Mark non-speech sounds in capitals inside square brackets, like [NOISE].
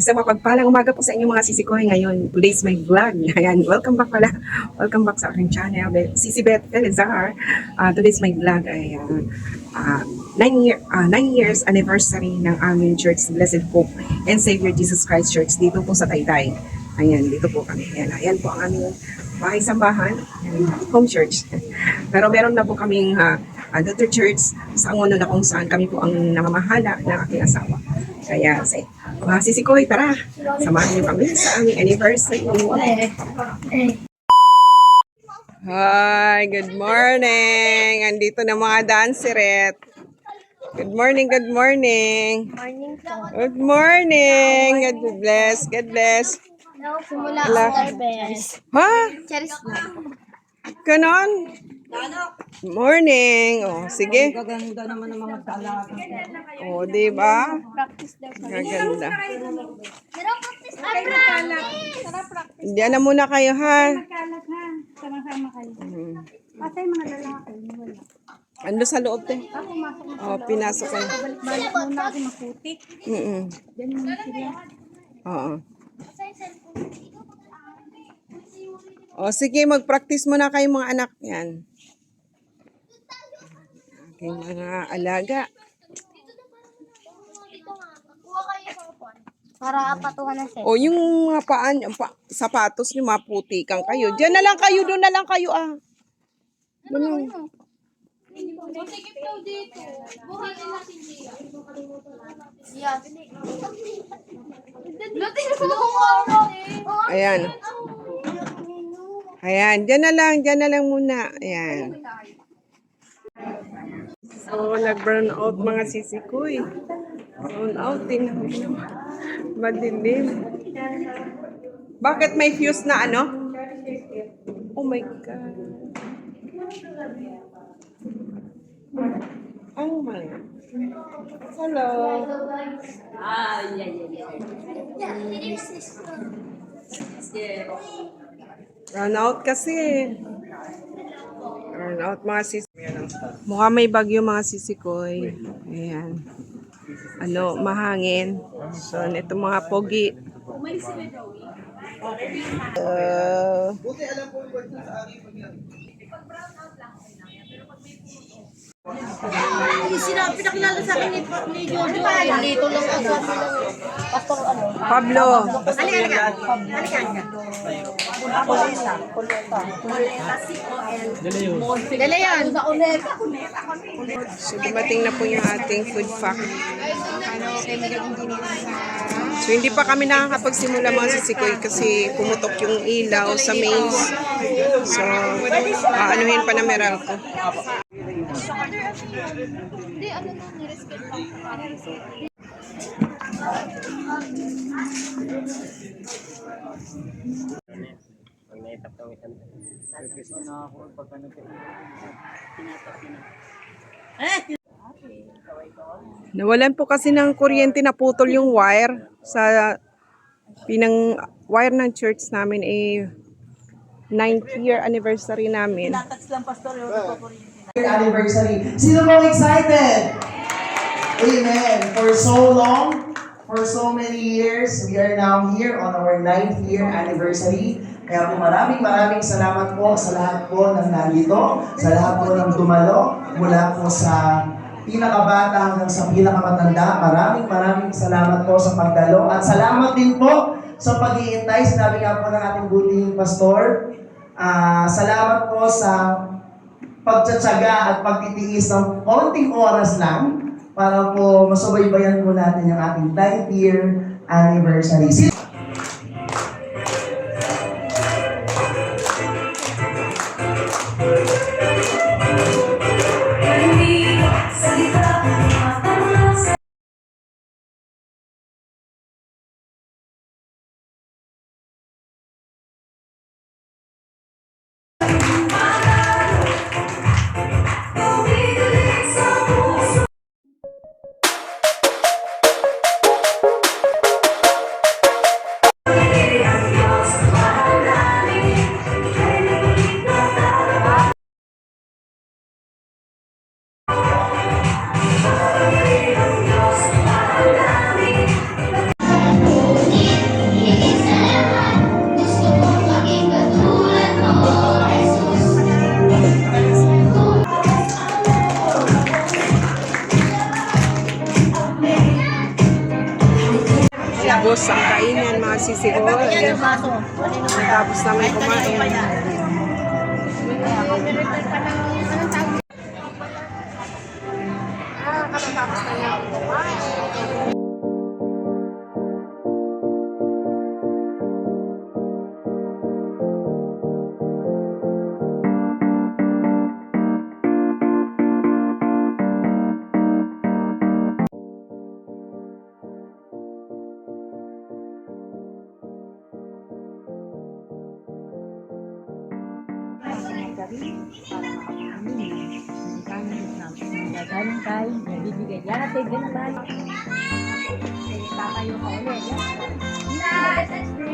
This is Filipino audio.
Isang mapagpalang umaga po sa inyo mga sisikoy ngayon. Today's my vlog. [LAUGHS] Ayan, welcome back pala. Welcome back sa aking channel. Sisi Beth Elizar. Uh, today's my vlog ay uh, uh, nine, year, uh, nine years anniversary ng aming church, Blessed Hope and Savior Jesus Christ Church dito po sa Taytay. Ayan, dito po kami. Ayan, ayan po ang aming bahay sambahan, home church. [LAUGHS] Pero meron na po kaming uh, daughter church sa Angono na kung saan kami po ang namamahala ng aking asawa. Kaya, say, mga sisikoy, tara, samahan niyo kami sa aming anniversary. Hi, good morning. Andito na mga danseret. Good morning, good morning. Morning po. Good morning. God bless, God bless. Simula ang. Ha? Charis na. Ganon? Morning. Oh, sige. Gaganda naman ng mga talaga. Oh, di ba? Gaganda. Pero practice na practice. Tara practice. Diyan na muna kayo, ha? Kalat ha. Sama-sama kayo. Hmm. Patay mga lalaki. Wala. Ando sa loob, te. Ako na. Oh, pinasok ko. Balik muna kasi maputik. Mm Diyan muna sila. Oo. O sige, mag-practice muna kayo mga anak. Yan. Aking mga alaga. Para patuhan ng set. O yung mga paan, yung pa, sapatos nyo, maputikan kayo. Diyan na lang kayo, doon na lang kayo ah. Doon lang. Yes. Lutin mo Ayan. Ayan, dyan na lang, dyan na lang muna. Ayan. So, nag-burn out mga sisikoy. Burn out din. Madilim. Bakit may fuse na ano? Oh my God. Oh my. Hello. Run out kasi. Run out mga sis. Mukha may bagyo mga sisikoy. Ayan. Ano, mahangin. So, ito mga pogi. Uh, Sinabi, pinakilala sa akin ni, ni Jojo. Dito lang ako. Pastor ano? Pablo. Halika, halika. Halika. Kuleta. Kuleta. Kuleta, C-O-L. Dala Kuleta. So, dumating na po yung ating food pack. So, hindi pa kami nakakapagsimula mga sisikoy kasi pumutok yung ilaw sa mains. So, aanuhin pa na meral ko. Hindi, ano na, nirespeto lang. Nawalan po kasi ng kuryente na putol yung wire sa pinang wire ng church namin eh 9th year anniversary namin. Anniversary. Sino bang excited? Amen. For so long, for so many years, we are now here on our ninth year anniversary. Kaya po maraming maraming salamat po sa lahat po ng nandito, sa lahat po ng dumalo, mula po sa pinakabata hanggang sa pinakamatanda. Maraming maraming salamat po sa pagdalo. At salamat din po sa pag-iintay. Sinabi nga po ng ating buting pastor, ah, salamat po sa pagtsatsaga at pagtitiis ng konting oras lang para po masubaybayan po natin yung ating 10th year anniversary. ubos ang kainan mga sisi ko. Tapos naman kumain. rin para makapakamili ng kanil namin. Magagaling tayo, nabibigay natin, ganun ba? Kasi tatayo ka ulit. Yes!